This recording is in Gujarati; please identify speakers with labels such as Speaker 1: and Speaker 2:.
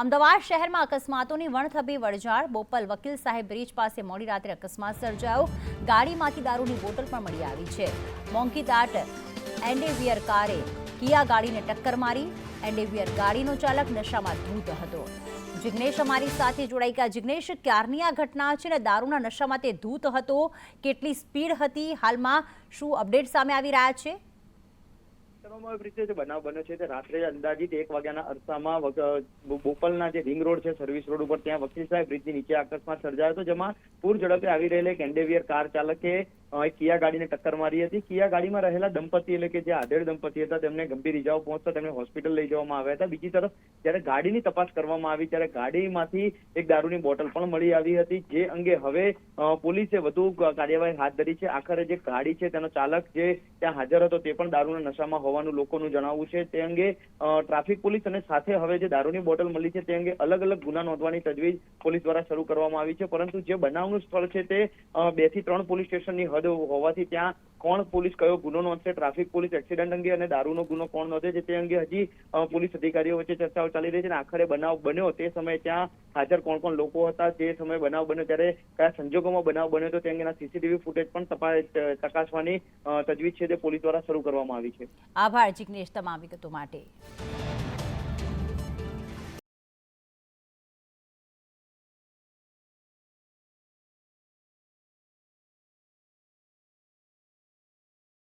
Speaker 1: અમદાવાદ શહેરમાં અકસ્માતોની વણથબી વળજાળ બોપલ વકીલ સાહેબ બ્રિજ પાસે મોડી રાત્રે અકસ્માત સર્જાયો. ગાડીમાંથી દારૂની બોટલ પણ મળી આવી છે. મોંઘી દાટ એન્ડેવિયર કારે કિયા ગાડીને ટક્કર મારી. એન્ડેવિયર ગાડીનો ચાલક નશામાં ધૂત હતો. જિગ્નેશ અમારી સાથે જોડાઈ ગયા. જિગ્નેશ, ક્યારની આ ઘટના છે ને? દારૂના નશામાં તે ધૂત હતો? કેટલી સ્પીડ હતી? હાલમાં શું અપડેટ સામે આવી રહ્યા છે?
Speaker 2: કરવામાં આવી રીતે જે બનાવ બન્યો છે તે રાત્રે અંદાજિત એક વાગ્યાના અરસામાં બોપલના જે રિંગ રોડ છે, સર્વિસ રોડ ઉપર ત્યાં વકીલ સાહેબ બ્રિજની નીચે અકસ્માત સર્જાયો હતો, જેમાં પૂર ઝડપે આવી રહેલી એક એન્ડેવિયર કાર ચાલકે કિયા ગાડીને ટક્કર મારી હતી. કિયા ગાડીમાં રહેલા દંપતી એટલે કે જે આધેડ દંપતી હતા, તેમને ગંભીર ઇજાઓ પહોંચતા તેમને હોસ્પિટલ લઈ જવામાં આવ્યા હતા. બીજી તરફ, જ્યારે ગાડીની તપાસ કરવામાં આવી, ત્યારે ગાડીમાંથી એક દારૂની બોટલ પણ મળી આવી હતી. જે અંગે હવે પોલીસે વધુ કાર્યવાહી હાથ ધરી છે. આખરે જે ગાડી છે, તેનો ચાલક જે ત્યાં હાજર હતો, તે પણ દારૂના નશામાં હોવાનું લોકોનું જણાવવું છે. તે અંગે ટ્રાફિક પોલીસ અને સાથે હવે જે દારૂની બોટલ મળી છે, તે અંગે અલગ અલગ ગુના નોંધવાની તજવીજ પોલીસ દ્વારા શરૂ કરવામાં આવી છે. પરંતુ જે બનાવનું સ્થળ છે તે બેથી ત્રણ પોલીસ સ્ટેશનની હદ હોવાથી ત્યાં કોણ પોલીસ કયો ગુનો નોંધશે? ટ્રાફિક પોલીસ એક્સિડન્ટ અંગે અને દારૂનો ગુનો કોણ નોંધે છે તે અંગે હજી પોલીસ અધિકારીઓ વચ્ચે ચર્ચાઓ ચાલી રહી છે અને આખરે બનાવ બન્યો. તે સમયે ત્યાં હાજર કોણ કોણ લોકો હતા? તે સમયે બનાવ બન્યો. ત્યારે કયા સંજોગોમાં બનાવ બન્યો હતો તે અંગેના સીસીટીવી ફૂટેજ પણ તપાસ ચકાસવાની તજવીજ છે તે પોલીસ દ્વારા શરૂ કરવામાં આવી છે.
Speaker 1: આભાર જિગ્નેશ તમામ વિગતો માટે.